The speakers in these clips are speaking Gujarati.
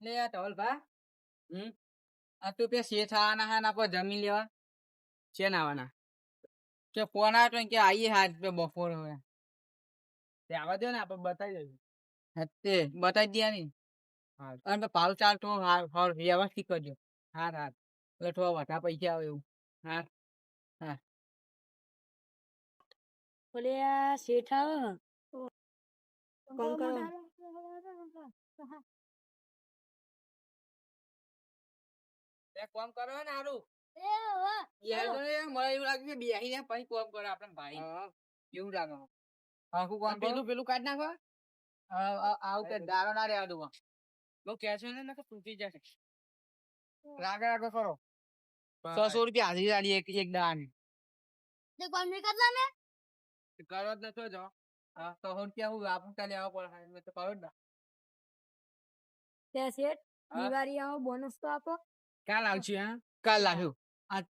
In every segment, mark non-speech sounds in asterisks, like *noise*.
લે આ ધવલભા હમ? આ તું પે શેઠ આવવાના હા ના પર જમીન લેવા? છે ના આવવાના કે ફોન આવ્યો તો કે આઈએ હાથ પે બપોર હવે. તે આવવા દો ને આપણે બતાવી દઈશું હતે બતાવી દે ની હા. અને પાલ ચાલ તો હાર હાર વ્યવસ્થિત કરજો. હા હા એટલે થોડા વધારે પૈસા આવે એવું. હા. બોલે આ શેઠ આવે કોણ કરો? તે કોમ કરો ને હારું એ મને એવું લાગે કે બેહીને પછી કોમ કરો આપણે ભાઈ. એવું લાગે આખું કોમ પેલું પેલું કાઢ નાખો. આવું કે દારો ના રહેવા દઉં બહુ કહેશો ને નકર તૂટી જશે. રાગે રાગે કરો. સો રૂપિયા હાજરી આલી એક એક દાન. તે કોમ નહીં કરતા ને? કરો જ નતો જો હા તો હું ક્યાં હું આપું ત્યાં લેવા પડે. મેં તો કરો જ ના. ત્યાં શેઠ દિવાળી આવો બોનસ તો આપો. કાલ આવશું હા કાલ લાવ્યું આ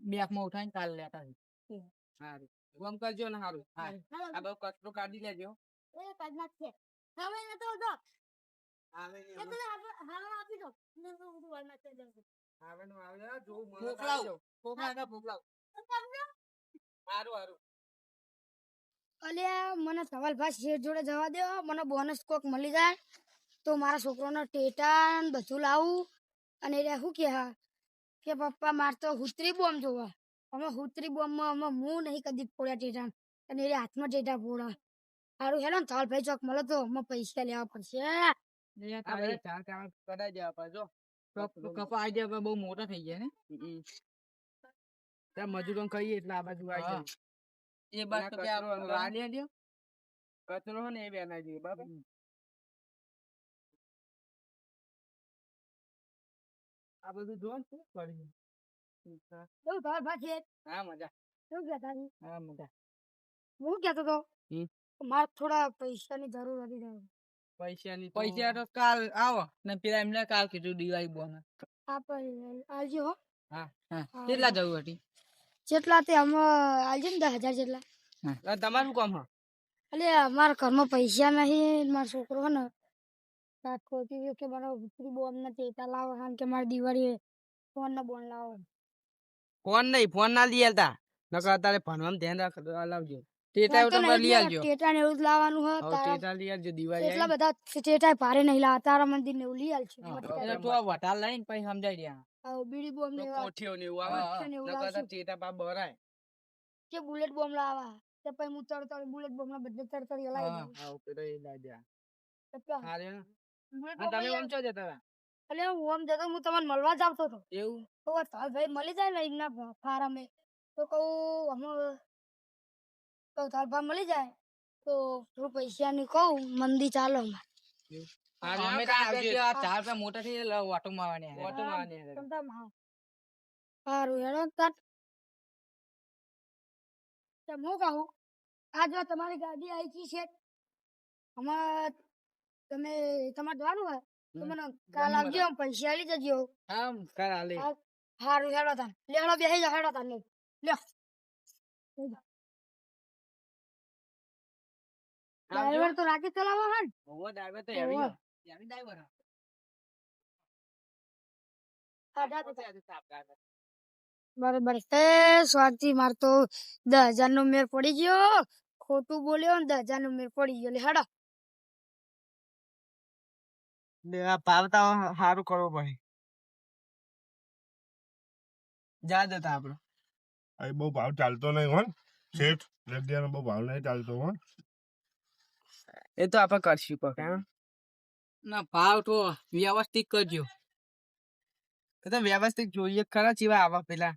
બેગમાં ઉઠાઈને કાલ લેતા. સારું કોમ કરજો ને સારું હા આ બહુ કચરો કાઢી લેજો એ કાઢ નાખશે હવે આવે આપી દો ને તો નાખી આવે નું આવે જો મને મોકલાવ. કાઢી ના ફોફળા. સારું સારું અલ્યા મને સવાલભાઈ શેઠ જોડે જવા દો મને બોનસ કોક મળી જાય તો મારા છોકરાનો ટેટા ને બધું લાવું અને એ શું કે હા કે પપ્પા માર તો હુતરી બોમ્બ જોવા. અમે હુતરી બોમ્બમાં અમે હું નહીં કદી ફોડ્યા ટેટા અને એ હાથમાં ટેટા ફોડા. સારું હેલો ને ભાઈ ચોક મળે તો અમે પૈસા લેવા પડશે. બહુ મોટા થઈ ગયા ને? ત્યાં મજૂરો કહીએ એટલે આ બાજુ આવી એ બાદ કચરો ને એ બેના દઈએ બરાબર આ બધું જો છે પડી કર્યું હા, ભાઈ હા મજા. શું કહેતા હતા? હા મજા. હું કહેતો તો મારે થોડા પૈસાની જરૂર હતી તારે. પૈસાની પૈસા તો કાલ આવો. ને પેલા એમને કાલ કીધું દિવાળી બોનસ. આપણે આવજો હો. હા હા. હા. કેટલા જવું હતી? જેટલા તે અમે આવજો ને દસ હજાર જેટલા. તમારું કામ હા? એટલે અમારા ઘરમાં પૈસા નહીં મારો છોકરો હે ને. ખોટી ગયો કે મારો ભૂતરી બોમ નથી તા લાવો હાલ કે મારી દિવાળી ફોન ને બોન લાવો. ફોન નહીં ફોન ના લઈ આલતા નકર અત્યારે ભણવામાં ધ્યાન રાખ લાવજો. ટેટા એવું તો તમારે લઈ જ ટેટા ને એવું લાવવાનું હે તારા ટેટા લઈ આલજો દિવાળી એટલા બધા ટેટા ભારે નહીં લાવવા તારા મંદિર ને એવું લઈ આલશે એટલે તું આ વધારે લઈને પછી સમજાઈ રહ્યા આવો બીડી બોમ ને કોઠીઓ ને એવું આવે. નકર તો ટેટા પા બરાય. કે બુલેટ બોમ લાવા? તો પછી હું તરતર બુલેટ બોમ ના બધે તરતર લાવી. દઉં. હા પેલો એ લાગ્યા દે. તો હારે તમે ઓમ છો જતા હતા એટલે ઓમ જતો હું તમને મળવા જ આવતો હતો એવું? તો ભાઈ મળી જાય ને એમના ફારમે. તો કહું અમે તો તાર ભાઈ મળી જાય તો થોડું પૈસાની કહું મંદી ચાલો અમારે. અમે ચાર મોટા ઓટો. સારું હેડો તાર હું કહું આ જો તમારી ગાડી આવી છે અમાર તમે તમારે જવાનું હોય? તો મને કાલ આવજો પૈસા લઈ જજો. આમ કાલ હાલે. હારું હેડો તાર લે હેડો બેસી હેડો તાન લે. ડ્રાઈવર તો રાખી ચલાવો હા ઓવો ડ્રાઈવર તો હોવે. heavy ડ્રાઈવર Heavy driver હા. હા, જા તો પોતે આજે સાફ driver. બરોબર એ સ્વાર્થી માર તો દસ હજાર નો મેર પડી ગયો. ખોટું બોલ્યો ને દસ હજાર નો મેર પડી ગયો. હેડો પાવતા સારું કરવો પડે. જા જતા આપડે. અહીં બહુ ભાવ ચાલતો નહીં હો શેઠ જગ્યાનો બહુ ભાવ નહીં ચાલતો હો એ તો આપણે કરશું પણ. હા ના ભાવ તો વ્યવસ્થિત કરજો. તો તમે વ્યવસ્થિત જોઈએ ખરા ચીવા આવા પેલા.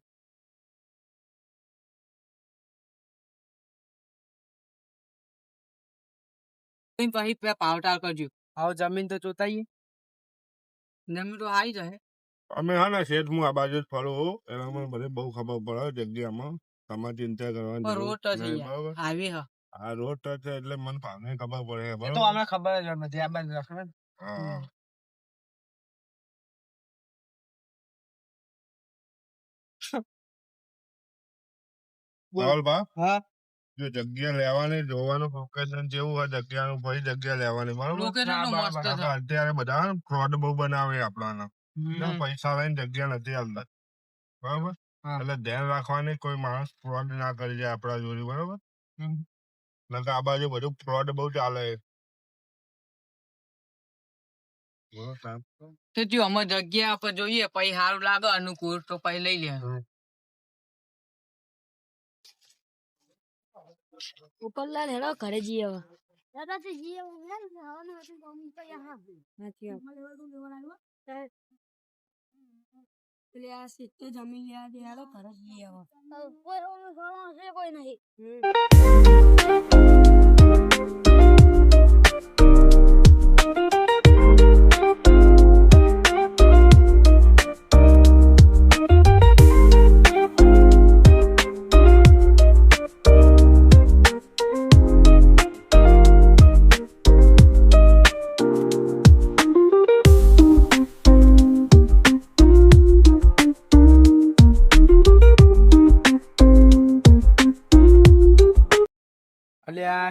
પછી પેલા પાવટાર કરજો. આવો જમીન તો જોતાઈએ જમીન તો આવી જાય. અમે હા ને શેઠ હું આ બાજુ જ ફરું છું મને બહુ ખબર પડે જગ્યામાં. તમારે ચિંતા કરવાની રોટ યાર. હા. આ રોડ ટચ એટલે મને પામે ખબર પડે એ તો અમને ખબર જ નથી આ બાજુ રાખે હા. *laughs* રાહુલ બા હા? જો જગ્યા લેવાની જોવાનું લોકેશન જેવું હોય જગ્યાનું ભાઈ જગ્યા લેવાની. બરોબર. આપણે અત્યારે બધા ફ્રોડ બહુ બનાવે આપણાના. પૈસા લઈને જગ્યા નથી આવતા બરોબર? એટલે ધ્યાન રાખવાની કોઈ માણસ ફ્રોડ ના કરી જાય આપણા જોડે બરોબર? નકર આ બાજુ બધું ફ્રોડ બહુ ચાલે તો જો અમે જગ્યા પર જોઈએ પછી સારું લાગે અનુકૂળ તો પછી લઈ લે ઉપરલાલ હેડો ઘરે જઈએ હવે. દાદાજી જઈએ તો એટલે આ હેડો ઘરે જઈએ હવે. કોઈ ખાવાનું છે કોઈ નહીં.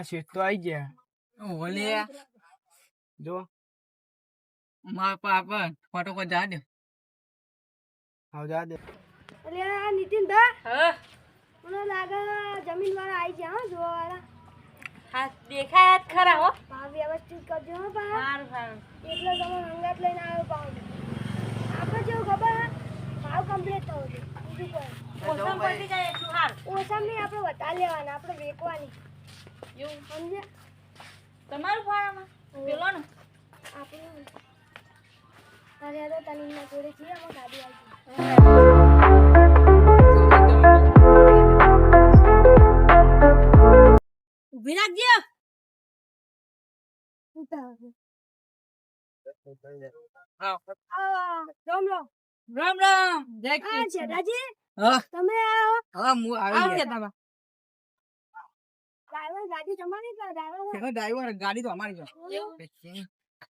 આ શેઠ તો આઈ ગયા ઓલે જો મારા પાપા ફોટો પર જા દે આવ જા દે આ નીતિન હા મને લાગે જમીન વાળા આવી ગયા હા જોવા વાળા હા દેખાય જ ખરા હો પા વ્યવસ્થિત કરજો હો પા સારું સારું એટલે તમે અંગાત લઈને આવ્યો પાઉં આપણે જેવું ખબર હે? ભાવ કમ્પ્લીટ થવો જોઈએ બીજું કોઈ. ઓસમ પડી જાય એટલું ઓછા નહીં આપણે વધારે લેવાના આપણે વેચવાની એવું સમજ્યા તમારું ફાળામાં? પેલો ને આપણે અરે તો તનીના જોડે છીએ અમે ગાડી આવી ઊભી રામ રામ. રામ રામ. જય કૃષ્ણ. જેઠાજી. તમે આવો. હા હું આવી ગયા. તમે ડ્રાઈવર ગાડી તમારી કે ડ્રાઈવર પેલો ડ્રાઈવર ગાડી તો અમારી છે.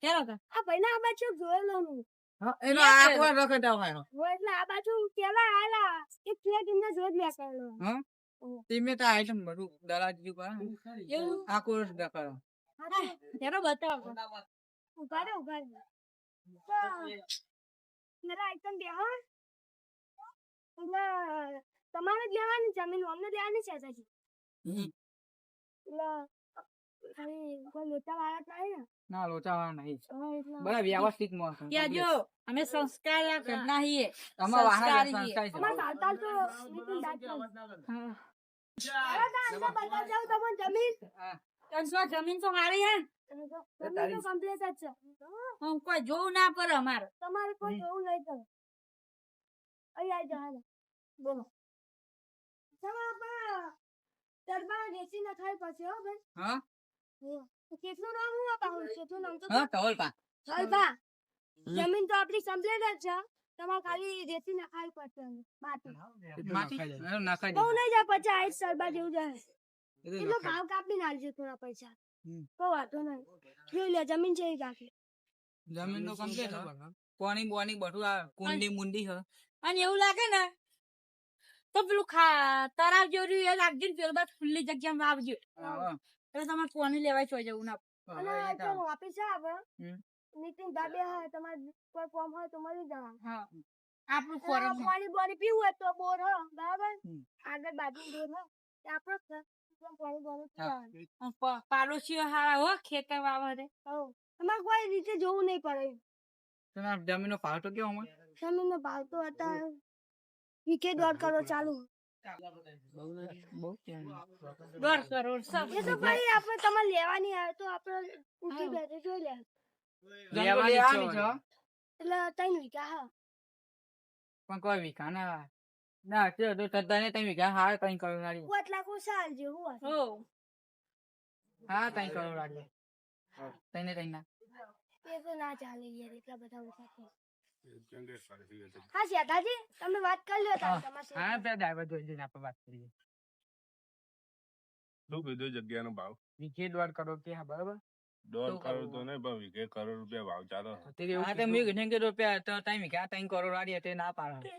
કેરો કે આ ભાઈને આ બાજુ જોયેલો હું. હા, એનો આ કે- રખડતા હોય હું એટલે આ બાજુ પેલા આયેલા. એક ફ્લેટ એમને જોઈ જ કરેલો હા? તેમે તો આઈટમ બધું દલાજી પર આ કોર્સ દેખાડો કેરો બતાવો ઊભા રે ઊભા રે તો આઈટમ બે તમારે જ લેવાની જમીન અમને લેવાની છે લોચા વાળા નહીં બધા વ્યવસ્થિત જો અમે સંસ્કાર છીએ જમીન. તો મારી હે. હા, કોઈ જોવું ના પડે અમારે. તમારે કોઈ જોવું નહીં તમે અહીં આવી જાઓ હાલો. બોલો. દરબાર દેશી ના ખાઈ પછી હો બેન હા કેટલું નામ હું અપાવું કેટલું નામ તો હા ધવલ પા જમીન તો આપણી કમ્પ્લીટ જ છે તમારે ખાલી દેશી ના પડશે માટી માટી નખાઈ બહુ નહીં જાય પછી આઈસ સરબા જેવું જાય એટલો ભાવ કાપી નાખજો થોડા પૈસા. કોઈ વાંધો નહીં જોઈ લે જમીન છે એ રાખી જમીન તો કમ્પ્લીટ પાણી બોણી બધું આ કુંડી મુંડી હા અને એવું લાગે ને તો પેલું ખા તરાવ જેવું એ લાગજો ને પેલું બાદ ખુલ્લી જગ્યામાં આવજો એટલે તમારે કોની લેવાય છો જવું ના અને હવે એ તો તો- વાપી છે આપણે નીતિન દાબે હોય તમારે કોઈ ફોર્મ હોય તો મળી જવા હા. આપણું અને પાણી બોણી પીવું હોય તો બોર હો બરાબર? આગળ બાજુ બોર હો આપણો. પાડોશીઓ હારા હો ખેતર વાવરે. તમારે કોઈ રીતે જોવું નહીં પડે. જમીન જમીનનો ભાવ તો કેવો જમીનનો ભાવ તો વીકે દોઢ કરો ચાલુ બહુ દોઢ કરોડ સબ એ તો ભાઈ આપણે તમારે લેવાની આવે તો આપણે ઉઠી બેઠે જોઈ લે લેવાની લેવાની છે એટલે ત્રણ વીઘા હા પણ કોઈ વીઘા ના ના તે તો તદ્દાને ત્રણ વીઘા હા ત્રણ કરોડ વાળી પાંચ લાખ સાલ જેવું હશે હો હા ત્રણ કરોડ વાળી ત્રણે ત્રણ ના એ તો ના ચાલે યાર એટલા બધા ઓછા છે હા શેઠાજી તમે વાત કરી શેઠ. હા. પેલા ડ્રાઈવર જોઈ જઈને આપણે વાત કરીએ. શું કીધું જગ્યાનો ભાવ? વીઘે દોઢ કરોડ કે હા બરાબર? દોઢ કરોડ તો નહીં પણ વીઘે કરોડ રૂપિયા ભાવ ચાલો. તે હા તો મેં કીધું કે રૂપિયા તો ત્રણ વીઘા ત્રણ કરોડ વાળી હતી ના પાડે.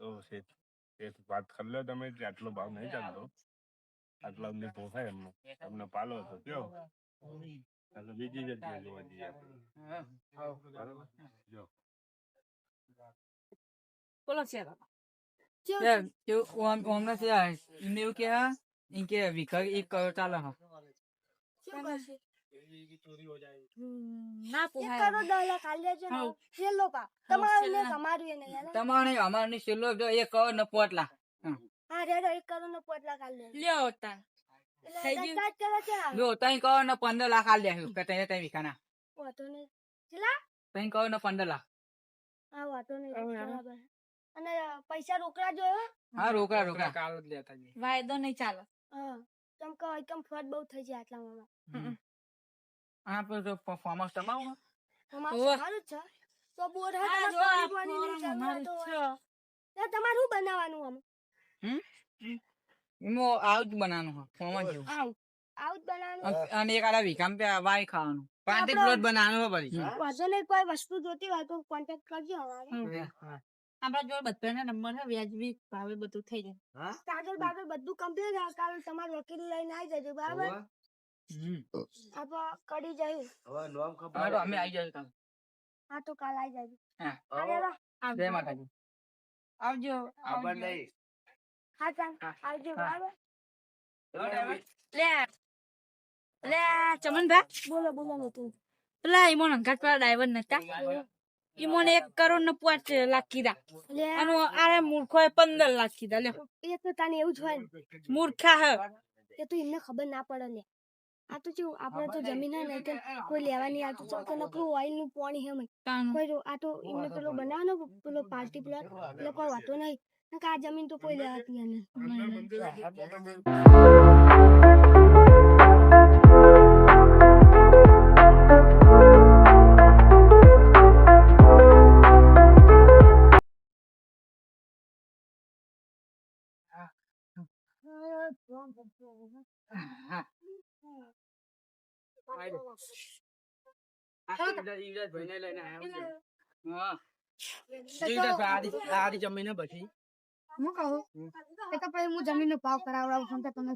તો શેઠ શેઠ વાત કરી લો તમે આટલો ભાવ નહીં ચાલતો. આટલો અમને પોસાય એમને. તમને પાલો તો. કયો બીજી જગ્યાએ જોવા જઈએ બરાબર? જો. ચાલે હા. શું કરશે ના એક પોહાય કરોડ દસ લાખ આલી દેજો ને હા. છેલ્લો પા હા, તમારે છેલ્લા. ને તમારું એ નહીં હાલે. તમારે અમારે છેલ્લો એક કરોડ ને હા રેડો એક કરોડ લ્યો તા કરોડ પંદર લાખ આલી દેશું કે નહીં કેટલા ત્રણ કરોડ ને પંદર લાખ હા વાંધો નહીં હવે, હવે. બરાબર અને પૈસા રોકડા જોયો? હા રોકડા રોકડા કાલ જ લેતા જઈએ. વાયદો નહીં ચાલે. હા કેમ કે એકમ ફ્રોડ બહુ થઈ જાય આટલામાં હા આ પર તો પરફોર્મન્સ તમારું તમારું સારું છે. તો બોર હા જો આ તમારે શું બનાવવાનું આમ? હમ? આવું જ બનાવવાનું હા ફોર્મ જેવું. આવું આવું જ બનાવવાનું અને- એક આડા વીકામ પે વાય ખાવાનું. આપણો- પ્લોટ બનાવવાનો પડી પછી. વાંધો નહીં કોઈ વસ્તુ જોતી હોય તો કોન્ટેક્ટ કરજો અમારે. આપણા જોડે બધાના નંબર છે વ્યાજબી ભાવે બધું થઈ જાય. કાગળ બાગળ બધું કમ્પ્લીટ થાય કાલ તમારે વકીલ લઈને આવી જજો બરાબર? હમ. આપણે કરી જઈએ હા તો અમે આવી જઈએ કાલ. હા તો કાલ આવી જજો. હા. જય માતાજી. આવજો આવજો. હા ચાલ. આવજો. બરાબર? લે. લે ચમનભાઈ. બોલો બોલો. તું પેલા ઈમોન અંગાત પેલા ડ્રાઈવર નતા ઈમોન એક કરોડ ને પાંચ લાખ કીધા અને આરે મૂર્ખો પંદર લાખ કીધા લે. એ તો તને એવું જ હોય ને. મૂર્ખા હે. એ તો એમને ખબર ના પડે લે આ તો જો આપણે તો જમીન હે નહીં તો કોઈ લેવાની આવતું ચમ કે નકરું ઓઇલનું પાણી હે. કોઈ આ તો એમને પેલો બનાવવાનો પેલો પાર્ટી પ્લોટ એટલે કોઈ વાતો નહીં. આ જમીન તો કોઈ લેવા તૈયાર નહીં જમીન પછી હું કહું એ તો પછી હું જમીન નો ભાવ કરાવડાવું છું તો તમે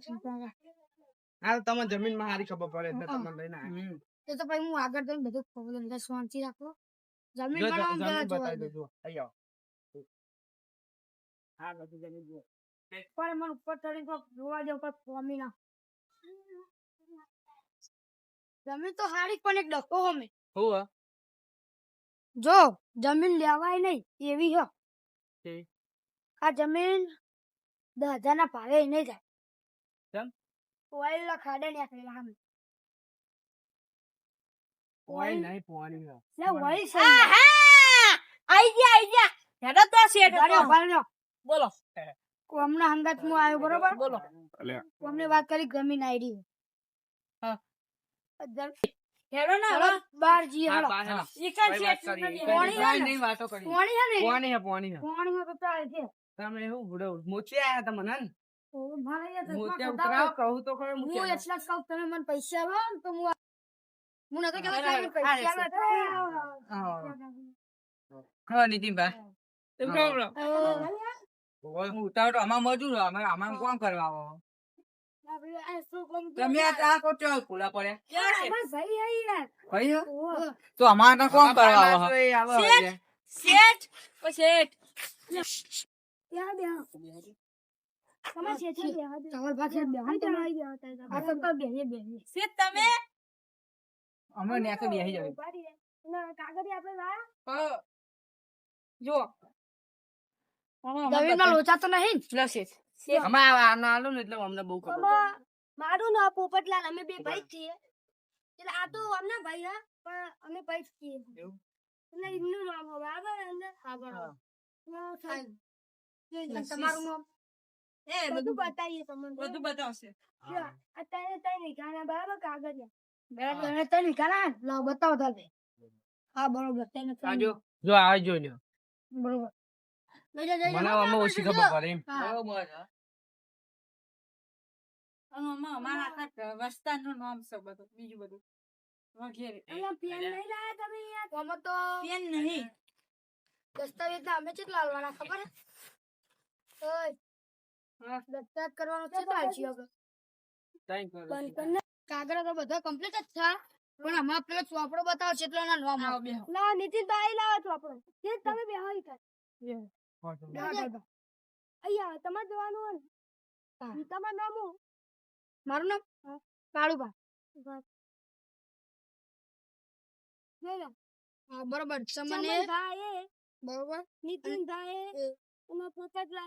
હા તો તમને જમીનમાં સારી ખબર પડે એટલે તમને લઈને આયા એ તો પછી હું આગળ જઈને બધું ખબર અંદર શાંતિ રાખો જમીન બનાવવાનું જમીન બતાવી દેજો આવો હા બધું જમીન પણ મને ઉપર ચડીને કોક જોવા જાવ ઉપર સ્વામી ના જમીન તો હારી પણ એક ડકો હમે હોવા જો જમીન લેવાય નહીં એવી હો આ જમીન દસ હજાર ના ભાવે નહીં જાય કેમ? ઓઇલ ના ખાડે ને નીકળેલા સામે ઓય નહીં પોવાની હે. લે ઓઇલ સહી આહા! આઈ ગયા આઈ ગયા હેડો તો રહ્યો. બોલો કોમના હંગાત હું આવ્યો બરોબર? બોલો. અલ્યા કોમને વાત કરી જમીન આઈડી હા. હેડો ને હવે. બાર જી હેડો. બહાર હેલો. ઈકન કઈ વાત કરી? વાત હે ને? નહીં વાતો કરી. પોણી હે ને? પોણી હે કોણી હે. તો ચાલે છે. તમે શું ભૂડો મોચી આયા તમને ને તો મારે અહીંયા મોચે ઉતરાવ કહું તો ખરો હું એટલા કહું તમે મને પૈસા આપો તો હું હું નતો કે પૈસા હા, હા. નીતિનભાઈ. તો હા. બોલો. હું ઉતાવળ આમાં મજૂર અમે આમાં કોણ કરવા આવો? આપણે આ શું કામ તમે આ કો ભાઈ. તો અમારે કોણ કરવા આવો? શેઠ ઓ શેઠ. ત્યાં. તમારે આ તો. શેઠ. તમે. અમે તો રહીએ. આપણે લાયા? જો જમીનમાં લોચા તો નહીં ને? લો શેઠ અમે આ આલો ને એટલે અમને બહુ ખબર મારું નામ પોપટલાલ અમે બે ભાઈ છીએ. એટલે આ તો અમના ભાઈ હા પણ અમે ભાઈ છીએ. એટલે એમનું નામ બરાબર અંદર હા બરાબર. હા, થાય. અને Yes, તમારું નામ? એ બધું બતાવીએ તમને બધું બતાવશે. અત્યારે વીઘાના બરાબર કાગળ બરાબર. ત્રણે ત્રણ લાવ બતાવો તારે. હા બરોબર. જો જો આ જોઈ બરોબર. આમાં ઓછી ખબર પડે એમ. હા. બરોબર છે. અને આમાં અમારા આખા વસ્તારનું નામ છે બધું બીજું બધું. વગેરે. પેન નહીં લાયા તમે યાર તો પેન નહીં. દસ્તાવેજ અમે કેટલા આલવાના ખબર ઓય, દસ્તાવેજ કરવાનો કેટલા આલશી હવે? ત્રણ કરોડ બંધ કરીને કાગળ તો બધા કમ્પ્લીટ જ થા પણ આમાં પેલો ચોપડો બતાવો છે એટલો ના નામ આવે લાવો નીતિનભાઈ લાવો ચોપડો. જે તમે બે ઈ કર. અહીંયા તમારે જવાનું હોય ને? તમારું નામ હું મારું નામ? કાળુભા હા બરોબર. તમને બરોબર. નીતિન ભાઈ એમાં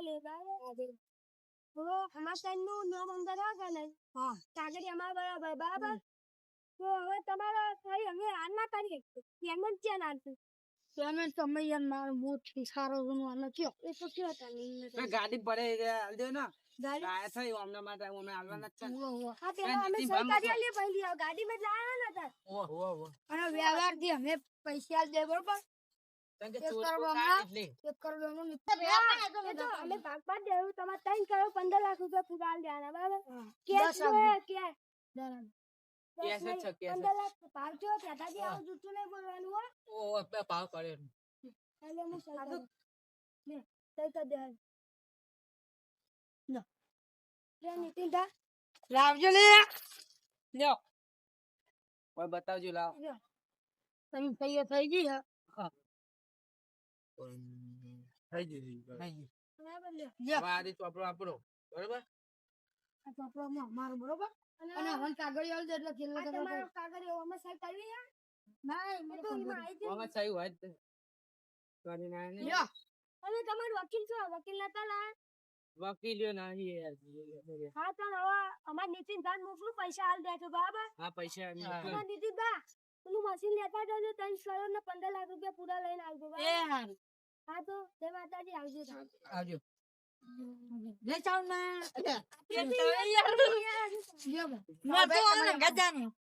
એ બરાબર. તો અમારા નું નામ અંદર આવે ને? હા. કાગળી અમારા બરાબર? બરાબર તો હવે તમારા થઈ અમે આના તારીખે જ ક્યાં નાખશું પેમેન્ટ તમે યાર મારો મોટી સારો ગુણવાનો થયો એ તો કયો તમે ગાડી પડે ને. ગાડી? થઈ અમને માટે અમે છે. હા પેલા અમે નીતિનભાઈ સહી પહેલી આ ગાડીમાં જ લાયા ને તાર ઓહો ઓહો. અને વ્યવહારથી અમે પૈસા દે બરોબર? પંદર લાખ રૂપિયા પૂરા આલી દેવાના બરાબર? કેસ જ છે, કેસ આવું જૂઠું નહીં બોલવાનું હો. એટલે હું લે દે લો. લાવજો લે. લ્યો. કોઈ બતાવજો લાવ. તમે થઈ થઈ ગઈ હા. થઈ ગઈ બરાબર લે લ્યો. હવે ચોપડો આપણો બરોબર? આ ચોપડામાં અમારો બરોબર? અને અને હવે કાગળ આલ એટલે કિલ્લો આ તમારો કાગળ એવો અમે સહી કરવી હે ના એ તો એમાં આવી જાય. તે. કરીને ને. લ્યો. અને તમારો વકીલ છો? વકીલ નતા લા? વકીલ્યો નહીં યાર. હા તો હવે અમાર નીતિન દાન મોકલું પૈસા હાલ દેજો બાબા હા પૈસા. અમાર નીતિન દા પેલું મશીન લેતા જજો ત્રણ કરોડ ને પંદર લાખ રૂપિયા પૂરા લઈને આવજો એ હા તો જય માતાજી આવજો. તમે. આવજો mà. ચાલમાં લ્યો ભાઈ.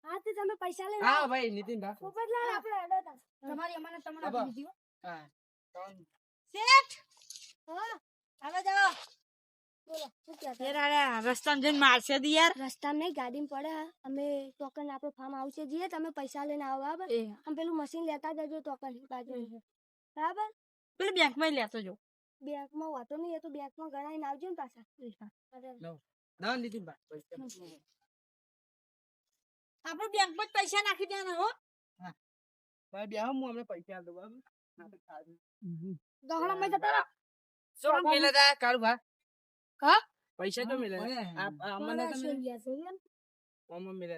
હા તો તમે પૈસા લઈને હા ભાઈ નીતિન ભા પોપટલાલ આપણે હેડો તા. તમારી અમને તમને આપી દીધી હા. હા હા હવે જાઓ બોલો શું કહેતા યાર રસ્તામાં જઈને મારશે દી યાર રસ્તામાં નહીં ગાડીમાં પડે અમે ટોકન આપણે ફાર્મ આવશે જઈએ તમે પૈસા લઈને આવો બરાબર આમ પેલું મશીન લેતા જજો ટોકન બાજુ બરાબર પેલું બેંકમાં લેતો જો બેંકમાં વાતો નહીં એ તો બેંકમાં ગણાઈને આવજો ને પાછા. ના ભા પૈસા આપણે બેંકમાં જ પૈસા નાખી દેવાના હો. ભાઈ બે હું અમને પૈસા આપજો બરાબર? ગહણામાં જતા રહો. શું મિલે તા? કાળુ ભા હા? પૈસા તો મિલે અમને તો મિલે? આમાં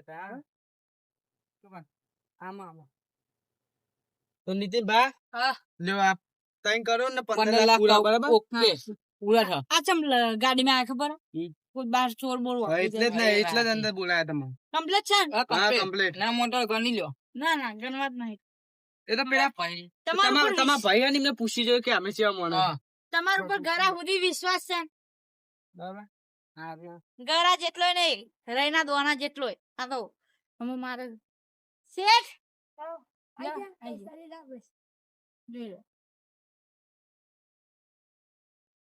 તા. આમાં આમાં. તો નીતિન ભા હા. લ્યો ત્રણ કરોડ ને પંદર લાખ બરાબર? ઓકે પૂરા થા. આ ચમ ગાડીમાં આ ખબર? કોઈ બાર ચોર બોર એટલે જ ને એટલે જ અંદર બોલાયા તમે. કમ્પ્લીટ છે? હા કમ્પ્લીટ. ના મોટો ગણી લ્યો. ના ના ગણવા જ નહીં. એ તો પેલા ભાઈ તમારા તમારા ભાઈ અને વિશ- પૂછી જોયું કે અમે સેવા મોણસ તમારા ઉપર ગરા સુધી વિશ્વાસ છે. બરાબર. ગરા જેટલો નહીં રૈના દોના જેટલો આ તો અમે મારે શેઠ. જોઈ લો.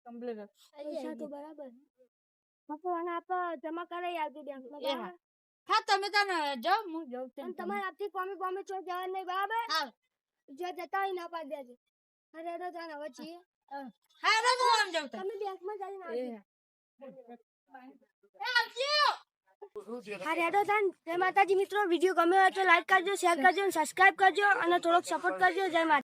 કમ્પ્લીટ પૈસા તો બરાબર. બાપુ આપ જમા કરાઈ આવજો બેંકમાં હા. તમે તને જાઓ હું જાઉં અને તમારે આપથી કોમી કોમી છો જવાનું નહીં બરાબર? હા. જો જતા હોય ના પાડી દેજો અરે અરે જાન હવે છીએ હા. રે તો આમ જાઉં તમે બેંકમાં જઈને આવજો. એ આવજો! હા રેડો થાન જય માતાજી મિત્રો. વીડિયો ગમ્યો હોય તો લાઈક કરજો શેર કરજો સબસ્ક્રાઇબ કરજો અને થોડોક સપોર્ટ કરજો. જય માતા